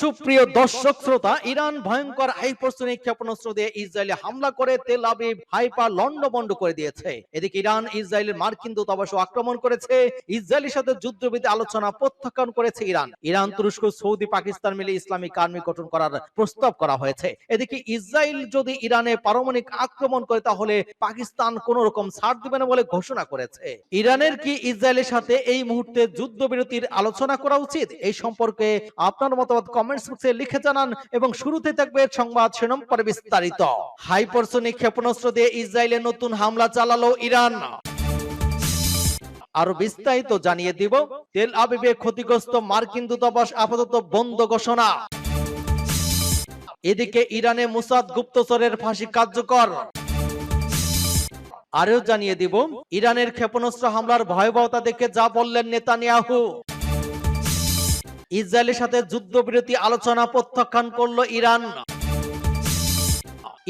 সুপ্রিয় দর্শক শ্রোতা, ইরান ভয়ঙ্কর ক্ষেপণাস্ত্র দিয়ে ইসরায়েলে হামলা করে তেল আবিব হাইপা লন্ডবন্ড করে দিয়েছে। এদিকে ইরান, ইসরায়েলের মার্কিন দূতাবাস আক্রমণ করেছে। ইসরায়েলের সাথে যুদ্ধবিধি আলোচনা প্রত্যাখ্যান করেছে ইরান। ইরান, তুরস্ক, সৌদি, পাকিস্তান মিলে ইসলামিক গঠন করার প্রস্তাব করা হয়েছে। এদিকে ইসরায়েল যদি ইরানে পারমাণবিক আক্রমণ করে, তাহলে পাকিস্তান কোন রকম ছাড় দিবে না বলে ঘোষণা করেছে। ইরানের কি ইসরায়েলের সাথে এই মুহূর্তে যুদ্ধবিরতির আলোচনা করা উচিত? এই সম্পর্কে আপনার মতামত কমেন্টস বক্সে লিখে জানান এবং শুরুতে থাকবে সংবাদ শিরোনাম পরে বিস্তারিত। হাইপারসোনিক ক্ষেপণাস্ত্র দিয়ে ইসরায়েলে নতুন হামলা চালালো ইরান। আরও বিস্তারিত জানিয়ে দিব, তেল আবিবে ক্ষতিগ্রস্ত মার্কিন দূতাবাস আপাতত বন্ধ ঘোষণা। এদিকে ইরানে মুসাদ গুপ্তচরের ফাঁসি কার্যকর। আরও জানিয়ে দিব, ইরানের ক্ষেপণাস্ত্র হামলার ভয়াবহতা দেখে যা বললেন নেতানিয়াহু। ইসরায়েলের সাথে যুদ্ধবিরতি আলোচনা প্রত্যাখ্যান করল ইরান।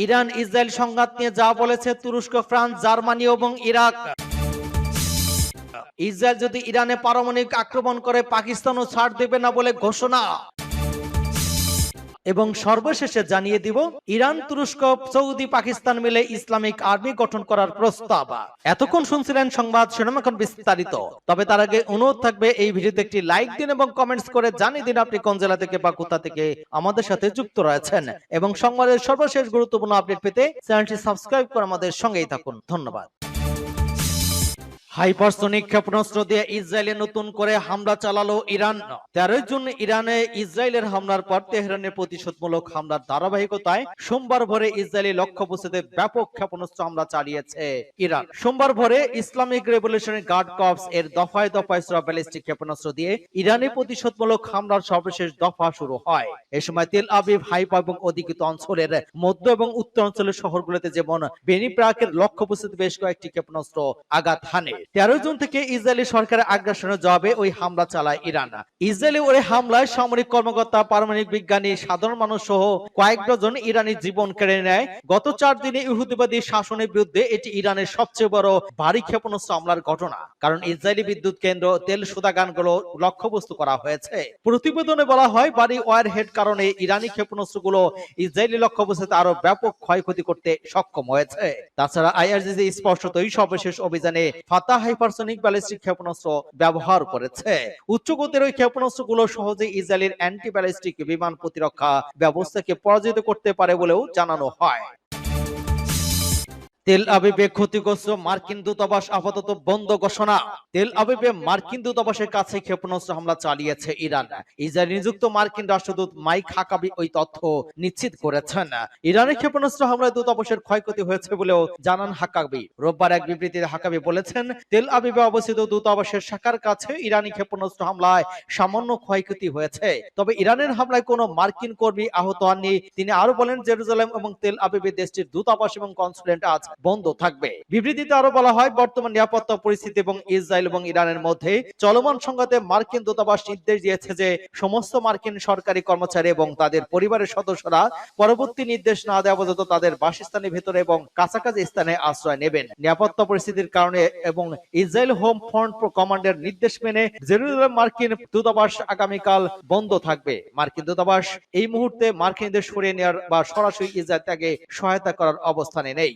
ইরান ইসরায়েল সংঘাত নিয়ে যা বলেছে তুরস্ক, ফ্রান্স, জার্মানি এবং ইরাক। ইসরায়েল যদি ইরানে পারমাণবিক আক্রমণ করে, পাকিস্তানও ছাড় দেবে না বলে ঘোষণা। এবং সর্বশেষে জানিয়ে দিব, ইরান, তুরস্ক, সৌদি, পাকিস্তান মিলে ইসলামিক আর্মি গঠন করার প্রস্তাব। এতক্ষণ শুনছিলেন সংবাদ শিরোনাম এখন বিস্তারিত। তবে তার আগে অনুরোধ থাকবে, এই ভিডিওতে একটি লাইক দিন এবং কমেন্টস করে জানিয়ে দিন আপনি কোন জেলা থেকে বা কোথা থেকে আমাদের সাথে যুক্ত রয়েছেন। এবং সংবাদের সর্বশেষ গুরুত্বপূর্ণ আপডেট পেতে চ্যানেলটি সাবস্ক্রাইব করে আমাদের সঙ্গেই থাকুন। ধন্যবাদ। হাইপারসোনিক ক্ষেপণাস্ত্র দিয়ে ইসরায়েলে নতুন করে হামলা চালালো ইরান। তেরোই জুন ইরানে ইসরায়েলের হামলার পর তেহরানের প্রতিশোধমূলক হামলার ধারাবাহিকতায় সোমবার ভোরে ইসরায়েলি ব্যাপক ক্ষেপণাস্ত্র হামলা চালিয়েছে ইরান। সোমবার ভোরে ইসলামিক গার্ড কর্পস এর দফায় দফায় ক্ষেপণাস্ত্র দিয়ে ইরানি প্রতিশোধমূলক হামলার সর্বশেষ দফা শুরু হয়। এ সময় তেল আবিব হাইপা এবং অধিকৃত অঞ্চলের মধ্য এবং উত্তর অঞ্চলের শহরগুলোতে যেমন বেনিপ্রাকের লক্ষ্যবস্তুতে বেশ কয়েকটি ক্ষেপণাস্ত্র আঘাত হানে। তেরো জুন থেকে ইসরায়েলি সরকারের আগ্রাসনের জবাবে ওই হামলা চালায় ইরান। ইসরায়েলি ওই হামলায় সামরিক কর্মকর্তা পারমাণবিক বিজ্ঞানী সাধারণ মানুষ সহ কয়েক ডজন ইরানি জীবন কেড়ে নেয়। গত চার দিনে ইহুদিবাদী শাসনের বিরুদ্ধে এটি ইরানের সবচেয়ে বড় ভারী ক্ষেপণাস্ত্র হামলার ঘটনা। কারণ ইসরায়েলি বিদ্যুৎ কেন্দ্র তেল সুদাগানগুলো লক্ষ্যবস্তু করা হয়েছে। প্রতিবেদনে বলা হয় বাড়ি ওয়ার হেড কারণে ইরানি ক্ষেপণাস্ত্রগুলো ইসরায়েলি লক্ষ্যবস্তুতে আরও ব্যাপক ক্ষয়ক্ষতি করতে সক্ষম হয়েছে। তাছাড়া আইআরজিসি স্পষ্টতই সর্বশেষ অভিযানে ফাতা হাইপারসোনিক ব্যালিস্টিক ক্ষেপণাস্ত্র ব্যবহার করেছে। উচ্চ গতির ওই ক্ষেপণাস্ত্রগুলো সহজে ইসরায়েলের অ্যান্টি ব্যালিস্টিক বিমান প্রতিরক্ষা ব্যবস্থাকে পরাজিত করতে পারে বলেও জানানো হয়। তেল আবিবে ক্ষতিগ্রস্ত মার্কিন দূতাবাস আপাতত বন্ধ ঘোষণা। তেল আবিবে মার্কিন দূতাবাসের কাছে ক্ষেপণাস্ত্র হামলা চালিয়েছে ইরান। ইসরায়েল নিযুক্ত মার্কিন রাষ্ট্রদূত মাইক হাকাবি ওই তথ্য নিশ্চিত করেছেন। ইরানের ক্ষেপণাস্ত্র হামলায় দূতাবাসের ক্ষয়ক্ষতি হয়েছে বলেও জানান হাকাবি। রোববার এক বিবৃতিতে হাকাবি বলেছেন, তেল আবিবে অবস্থিত দূতাবাসের শাখার কাছে ইরানি ক্ষেপণাস্ত্র হামলায় সামান্য ক্ষয়ক্ষতি হয়েছে। তবে ইরানের হামলায় কোনো মার্কিন কর্মী আহত হননি। তিনি আরও বলেন, জেরুজালেম এবং তেল আবিবে দেশটির দূতাবাস এবং কনসুলেট আজ বন্ধ থাকবে। বিবৃতিতে আরও বলা হয়, বর্তমান নিরাপত্তা পরিস্থিতি এবং ইসরায়েল এবং ইরানের মধ্যে চলমান সংঘাতে মার্কিন দূতাবাস নির্দেশ দিয়েছে যে সমস্ত মার্কিন সরকারি কর্মচারী এবং তাদের পরিবারের সদস্যরা পরবর্তী নির্দেশ না দেওয়া পর্যন্ত তাদের বাসস্থানের ভেতরে এবং কাছাকাছি স্থানে আশ্রয় নেবেন। নিরাপত্তা পরিস্থিতির কারণে এবং ইসরায়েল হোম ফ্রন্ট কমান্ডের নির্দেশ মেনে জেরুজালেম মার্কিন দূতাবাস আগামীকাল বন্ধ থাকবে। মার্কিন দূতাবাস এই মুহূর্তে মার্কিনদের সরিয়ে নেওয়ার বা সরাসরি ইসরায়েল ত্যাগে সহায়তা করার অবস্থানে নেই।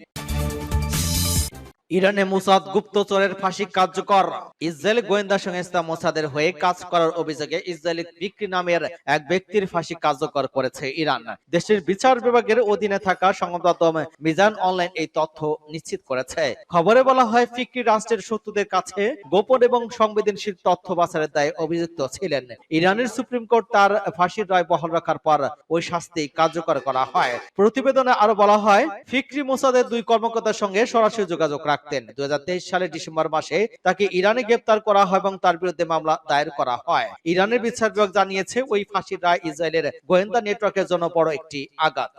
ইরানে মুসাদ গুপ্তচরের ফাঁসি কার্যকর। ইসরায়েলি গোয়েন্দা সংস্থা মোসাদের হয়ে কাজ করার অভিযোগে ইসরায়েলি বিক্রি নামের এক ব্যক্তির ফাঁসি কার্যকর করেছে ইরান। দেশের বিচার বিভাগের অধীনে থাকা সংবাদ মিজান অনলাইন এই তথ্য নিশ্চিত করেছে। খবরে বলা হয়, ফিক্রি রাষ্ট্রের শত্রুদের কাছে গোপন এবং সংবেদনশীল তথ্য বাছারের দায়ে অভিযুক্ত ছিলেন। ইরানের সুপ্রিম কোর্ট তার ফাঁসির রায় বহাল রাখার পর ওই শাস্তি কার্যকর করা হয়। প্রতিবেদনে আরও বলা হয়, ফিক্রি মোসাদের দুই কর্মকর্তার সঙ্গে সরাসরি যোগাযোগ রাখতেন। দুই সালের ডিসেম্বর মাসে তাকে ইরানে গ্রেপ্তার করা হয় এবং তার বিরুদ্ধে মামলা দায়ের করা হয়। ইরানের বিচার বিভাগ জানিয়েছে, ওই ফাঁসির রায় ইসরায়েলের গোয়েন্দা নেটওয়ার্কের জন্য বড় একটি আঘাত।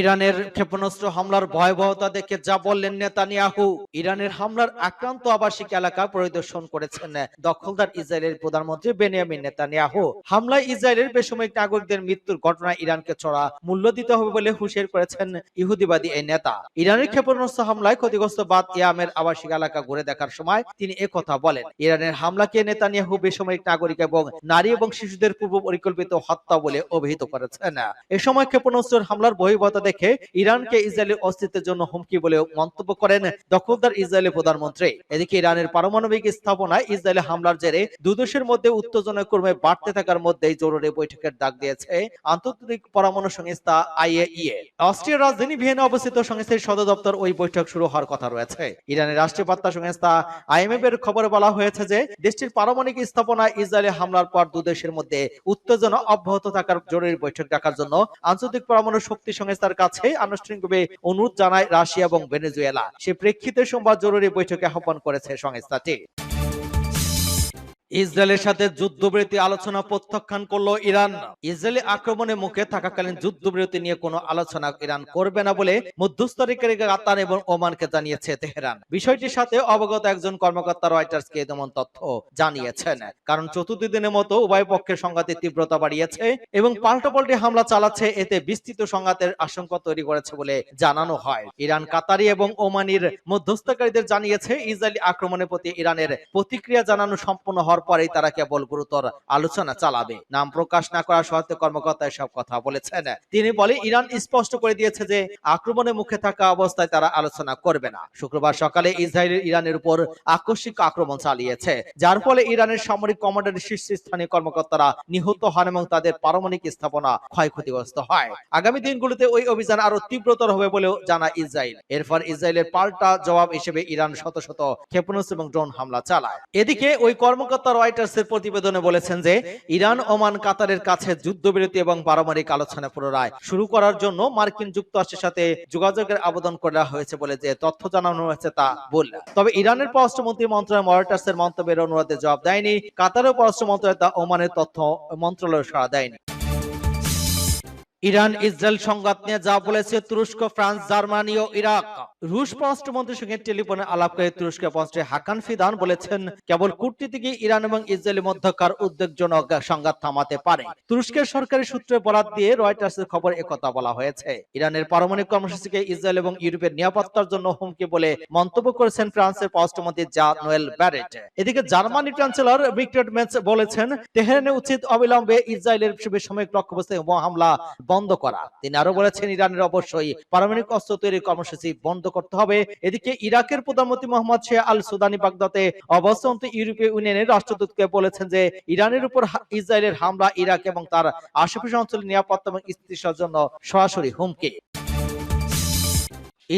ইরানের ক্ষেপণাস্ত্র হামলার ভয়াবহতা দেখে যা বললেন নেতানিয়াহু, ইরানের হামলার আক্রান্ত আবাসিক এলাকা পরিদর্শন করেছেন দখলদার ইসরায়েলের প্রধানমন্ত্রী বেনিয়ামিন নেতানিয়াহু। হামলায় ইসরায়েলের বেসামরিক নাগরিকদের মৃত্যুর ঘটনায় ইরানকে চড়া মূল্য দিতে হবে বলে হুঁশিয়ার করেছেন ইহুদিবাদী এই নেতা। ইরানের ক্ষেপণাস্ত্র হামলায় ক্ষতিগ্রস্ত বাদ ইয়ামের আবাসিক এলাকা ঘুরে দেখার সময় তিনি একথা বলেন, ইরানের হামলাকে নেতানিয়াহু বেসামরিক নাগরিক এবং নারী এবং শিশুদের পূর্ব পরিকল্পিত হত্যা বলে অভিহিত করেছেন। এ সময় ক্ষেপণাস্ত্রের হামলার বহিবতা দেখে ইরানকে ইসরায়েলের অস্তিত্বের জন্য হুমকি বলে মন্তব্য করেন দখলদার ইসরায়েলের প্রধানমন্ত্রী। এদিকে ইরানের পারমাণবিক স্থাপনায় ইসরায়েলের হামলার জেরে দুদেশের মধ্যে উত্তেজনা ক্রমে বাড়তে থাকার মধ্যেই জরুরি বৈঠকের ডাক দিয়েছে আন্তর্জাতিক পরমাণু সংস্থা আইএইএ। অস্ট্রিয়ার রাজধানী ভিয়েনা অবস্থিত সংস্থার সদর দপ্তর ওই বৈঠক শুরু হওয়ার কথা রয়েছে। ইরানের রাষ্ট্রীয় বার্তা সংস্থা আইএমএফ এর খবরে বলা হয়েছে যে, দেশটির পারমাণবিক স্থাপনায় ইসরায়েলের হামলার পর দুদেশের মধ্যে উত্তেজনা অব্যাহত থাকার জরুরি বৈঠক ডাকার জন্য আন্তর্জাতিক পরমাণু শক্তি সংস্থার কাছে আনুষ্ঠানিকভাবে অনুরোধ জানায় রাশিয়া এবং ভেনেজুয়েলা। সে প্রেক্ষিতে সোমবার জরুরি বৈঠকে আহ্বান করেছে সংস্থাটি। ইসরায়েলের সাথে যুদ্ধবিরতি আলোচনা প্রত্যাখ্যান করল ইরান। ইসরায়েলি আক্রমণের মুখে থাকাকালীন যুদ্ধবিরতি নিয়ে কোনো আলোচনা ইরান করবে না বলে মধ্যস্থতাকারী কাতার এবং ওমানকে জানিয়েছে তেহরান। বিষয়টির সাথে অবগত একজন কর্মকর্তা রয়টার্সকে তেমন তথ্য জানিয়েছেন। কারণ চতুর্থ দিনের মতো উভয় পক্ষের সংঘাতের তীব্রতা বাড়িয়েছে এবং পাল্টাপাল্টি হামলা চালাচ্ছে, এতে বিস্তৃত সংঘাতের আশঙ্কা তৈরি করেছে বলে জানানো হয়। ইরান, কাতারি এবং ওমানির মধ্যস্থকারীদের জানিয়েছে, ইসরায়েলি আক্রমণের প্রতি ইরানের প্রতিক্রিয়া জানানো সম্পূর্ণ হওয়ার পরেই তারা কেবল গুরুতর আলোচনা চালাবে। নাম প্রকাশ না করা সত্ত্বেও কর্মকর্তা এসব কথা বলেছেন। তিনি বলে, ইরান স্পষ্ট করে দিয়েছে যে, আক্রমণের মুখে থাকা অবস্থায় তারা আলোচনা করবে না। শুক্রবার সকালে ইসরায়েল ইরানের উপর আকস্মিক আক্রমণ চালিয়েছে, যার ফলে ইরানের সামরিক কমান্ডারের শীর্ষস্থানীয় কর্মকর্তারা নিহত হন এবং তাদের পারমাণবিক স্থাপনা ক্ষয়ক্ষতিগ্রস্ত হয়। আগামী দিনগুলোতে ওই অভিযান আরও তীব্রতর হবে বলেও জানা ইসরায়েল। এরপর ইসরায়েলের পাল্টা জবাব হিসেবে ইরান শত শত ক্ষেপণাস্ত্র এবং ড্রোন হামলা চালায়। এদিকে ওই কর্মকর্তা রয়টার্স এর প্রতিবেদনে বলেছেন যে, ইরান, ওমান, কাতারের কাছে যুদ্ধবিরতি এবং পারমাণবিক আলোচনা পুনরায় শুরু করার জন্য মার্কিন যুক্তরাষ্ট্রের সাথে যোগাযোগের আবেদন করা হয়েছে বলে যে তথ্য জানানো হয়েছে তা ভুল। তবে ইরানের পররাষ্ট্রমন্ত্রী মন্ত্রণালয় রয়টার্স এর মন্তব্যের অনুরোধে জবাব দেয়নি। কাতারের পররাষ্ট্র মন্ত্রণালয় তা ওমানের তথ্য মন্ত্রণালয় সাড়া দেয়নি। ইরান ইসরায়েল সংঘাত নিয়ে যা বলেছে তুরস্ক, ফ্রান্স, জার্মানি ও ইরাক। রুশ পররাষ্ট্রমন্ত্রীর সঙ্গে টেলিফোনে আলাপ করে তুরস্কের পররাষ্ট্র হাকান ফিদান বলেছেন, কেবল কূটনীতিকে ইরান এবং ইসরায়েলের মধ্যকার উদ্বেগজনক সংঘাত থামাতে পারে। তুরস্কের সরকারি সূত্রে বরাত দিয়ে রয়টার্সের খবর একথা বলা হয়েছে। ইরানের পারমাণবিক কর্মসূচিকে ইসরায়েল এবং ইউরোপের নিরাপত্তার জন্য হুমকি বলে মন্তব্য করেছেন ফ্রান্সের পররাষ্ট্রমন্ত্রী জা নোয়েল ব্যারেট। এদিকে জার্মানি চ্যান্সেলর ভিক্টর মেন্স বলেছেন, তেহরানে উচিত অবিলম্বে ইসরায়েলের বেসামরিক লক্ষ্যবস্তুতে হামলা বন্ধ করা। তিনি আরও বলেছেন, ইরানের অবশ্যই পারমাণবিক অস্ত্র তৈরির কর্মসূচি বন্ধ করতে হবে। এদিকে ইরাকের প্রধানমন্ত্রী মোহাম্মদ শেখ আল সুদানি বাগদাতে অবস্থান্ত ইউরোপীয় ইউনিয়নের রাষ্ট্রদূতকে বলেছেন যে, ইরানের উপর ইসরায়েলের হামলা ইরাক এবং তার আশেপাশে অঞ্চলের নিরাপত্তা এবং স্থিতিশীলতার জন্য সরাসরি হুমকি।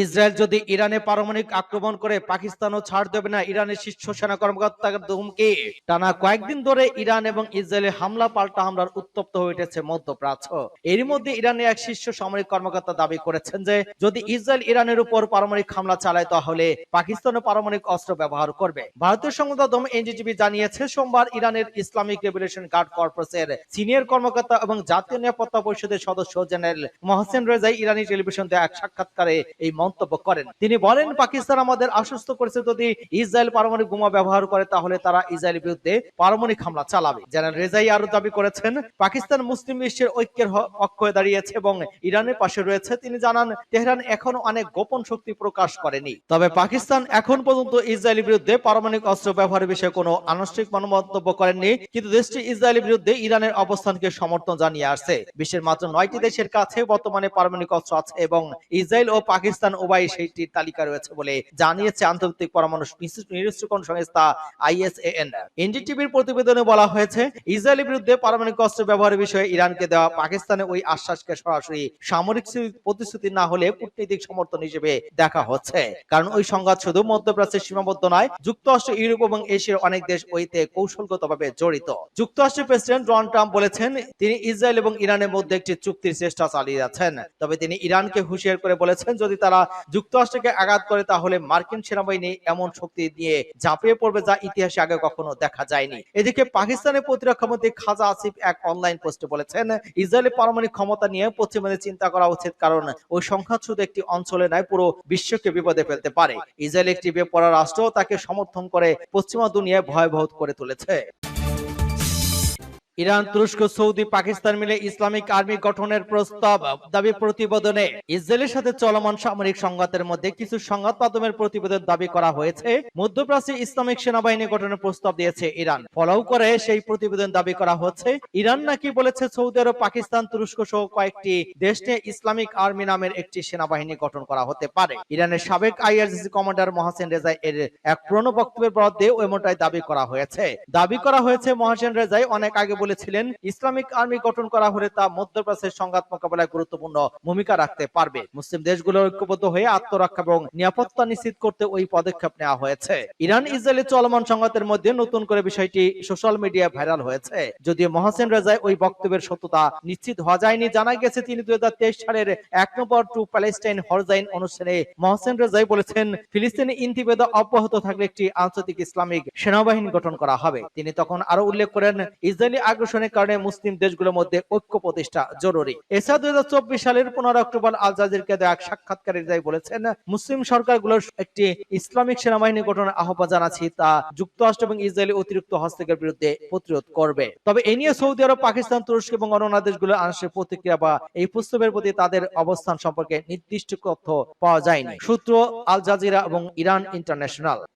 ইসরায়েল যদি ইরানে পারমাণবিক আক্রমণ করে, পাকিস্তানও ছাড় দেবে না। ইরানের শীর্ষ সেনা কর্মকর্তার হুমকি টানা কয়েকদিন ধরে ইরান এবং ইসরায়েলের হামলা, পাল্টা হামলার উত্তপ্ত হয়ে উঠেছে মধ্যপ্রাচ্য। এর মধ্যে ইরানের এক শীর্ষ সামরিক কর্মকর্তা দাবি করেছেন যে, যদি ইসরায়েল ইরানের উপর পারমাণবিক হামলা চালায়, তাহলে পাকিস্তানও পারমাণবিক অস্ত্র ব্যবহার করবে। ভারতীয় সংবাদ মাধ্যম এনজিটিভি জানিয়েছে, সোমবার ইরানের ইসলামিক রেভলিউশন গার্ড কর্পসের সিনিয়র কর্মকর্তা এবং জাতীয় নিরাপত্তা পরিষদের সদস্য জেনারেল মহসেন রেজাই ইরানি টেলিভিশন এক সাক্ষাৎকারে এই মন্তব্য করেন। তিনি বলেন, পাকিস্তান আমাদের আশ্বস্ত করেছে যদি ইসরায়েল পারমাণবিক বোমা ব্যবহার করে, তাহলে তারা ইসরায়েলের বিরুদ্ধে পারমাণবিক হামলা চালাবে। জেনারেল রেজাই আরও দাবি করেছেন, পাকিস্তান মুসলিম বিশ্বের ঐক্যের পক্ষে দাঁড়িয়েছে এবং ইরানের পাশে রয়েছে। তিনি জানান, তেহরান এখনও অনেক গোপন শক্তি প্রকাশ করেনি। তবে পাকিস্তান এখন পর্যন্ত ইসরায়েলের বিরুদ্ধে পারমাণবিক অস্ত্র ব্যবহারের বিষয়ে কোনো আনুষ্ঠানিক মন্তব্য করেননি, কিন্তু দেশটি ইসরায়েলের বিরুদ্ধে ইরানের অবস্থানকে সমর্থন জানিয়ে আসছে। বিশ্বের মাত্র নয়টি দেশের কাছে বর্তমানে পারমাণবিক অস্ত্র আছে এবং ইসরায়েল ও পাকিস্তান উভয় সেইটির তালিকা রয়েছে বলে জানিয়েছে আন্তর্জাতিক পরমাণু নিরস্ত্রীকরণ সংস্থা আইএসএএন। এনডিটিভির প্রতিবেদনে বলা হয়েছে, ইসরায়েলের বিরুদ্ধে পারমাণবিক অস্ত্র ব্যবহারের বিষয়ে ইরানকে দেওয়া পাকিস্তানের ওই আশ্বাসকে সরাসরি সামরিক প্রতিশ্রুতি না হলে কূটনৈতিক সমর্থন হিসেবে দেখা হচ্ছে। কারণ ওই সংঘাত শুধু মধ্যপ্রাচ্যের সীমাবদ্ধ নয়, যুক্তরাষ্ট্র, ইউরোপ এবং এশিয়ার অনেক দেশ ওইতে কৌশলগতভাবে জড়িত। যুক্তরাষ্ট্রের প্রেসিডেন্ট ডোনাল্ড ট্রাম্প বলেছেন, তিনি ইসরায়েল এবং ইরানের মধ্যে একটি চুক্তির চেষ্টা চালিয়ে যাচ্ছেন। তবে তিনি ইরানকে হুঁশিয়ার করে বলেছেন, যদি তারা তারা যুক্তরাষ্ট্রকে আঘাত করে, তাহলে মার্কিন সেনাবাহিনী এমন শক্তি দিয়ে ঝাঁপিয়ে পড়বে যা ইতিহাসে আগে কখনো দেখা যায়নি। এদিকে পাকিস্তানের প্রতিরক্ষা মন্ত্রী খাজা আসিফ এক অনলাইন পোস্টে বলেছেন ইসরায়েলের পারমাণবিক ক্ষমতা নিয়ে পশ্চিমাদের চিন্তা করা উচিত, কারণ ওই সংখ্যা শুধু একটি অঞ্চলে নয়, পুরো বিশ্বকে বিপদে ফেলতে পারে। ইসরায়েল একটি বেপরা রাষ্ট্র তাকে সমর্থন করে পশ্চিমা দুনিয়ায় ভয়াবহ করে তুলেছে। ইরান, তুরস্ক, সৌদি, পাকিস্তান মিলে ইসলামিক আর্মি গঠনের প্রস্তাব, দাবি প্রতিবেদনে। ইসরায়েলের সাথে চলমান সামরিক সংঘাতের মধ্যে কিছু সংঘাত মাধ্যমের প্রতিবেদন দাবি করা হয়েছে। মধ্যপ্রাচ্যে ইসলামিক সেনাবাহিনী গঠনের প্রস্তাব দিয়েছে ইরান। ফলাও করে সেই প্রতিবেদন দাবি করা হচ্ছে। ইরান নাকি বলেছে সৌদি আরব, পাকিস্তান, তুরস্ক সহ কয়েকটি দেশ নিয়ে ইসলামিক আর্মি নামের একটি সেনাবাহিনী গঠন করা হতে পারে। ইরানের সাবেক আইআরজিসি কমান্ডার মহাসেন রেজাই এর এক পুরনো বক্তব্যের বরাদ্দে এমনটাই দাবি করা হয়েছে। দাবি করা হয়েছে মহাসেন রেজাই অনেক আগে বলেছিলেন, ইসলামিক আর্মি গঠন করা হলে তা মধ্যপ্রাচ্যের সংঘাত মোকাবেলায় গুরুত্বপূর্ণ ভূমিকা রাখতে পারবে। মুসলিম দেশগুলো ঐক্যবদ্ধ হয়ে আত্মরক্ষা এবং নিরাপত্তা নিশ্চিত করতে ওই পদক্ষেপ নেওয়া হয়েছে। ইরান ইসরায়েলের চলমান সংঘাতের মধ্যে নতুন করে বিষয়টি সোশ্যাল মিডিয়ায় ভাইরাল হয়েছে। যদিও মহাসেন রেজাই ওই বক্তব্যের সত্যতা নিশ্চিত হওয়া যায়নি, জানা গেছে তিনি দুই হাজার তেইশ সালের এক নম্বর টু প্যালেস্টাইন হরজাইন অনুষ্ঠানে মহসেন রেজাই বলেছেন, ফিলিস্তিনি ইন্তিবেদা অব্যাহত থাকলে একটি আন্তর্জাতিক ইসলামিক সেনাবাহিনী গঠন করা হবে। তিনি তখন আরও উল্লেখ করেন, ইসরায়েলি আগ্রাসনের কারণে মুসলিম দেশগুলোর মধ্যে ঐক্য প্রতিষ্ঠা জরুরি। এছাড়া দুই সালের পনেরো অক্টোবর আল জাজিরকে এক বলেছেন, মুসলিম সরকারগুলোর একটি ইসলামিক সেনাবাহিনী গঠনের আহ্বান জানাচ্ছি তা যুক্তরাষ্ট্র এবং অতিরিক্ত হস্তক্ষেপের বিরুদ্ধে প্রতিরোধ করবে। তবে এ নিয়ে সৌদি আরব, পাকিস্তান, তুরস্ক এবং অন্যান্য দেশগুলোর আংশিক প্রতিক্রিয়া বা এই প্রস্তাবের প্রতি তাদের অবস্থান সম্পর্কে নির্দিষ্ট তথ্য পাওয়া যায়নি। সূত্র আল জাজিরা এবং ইরান ইন্টারন্যাশনাল।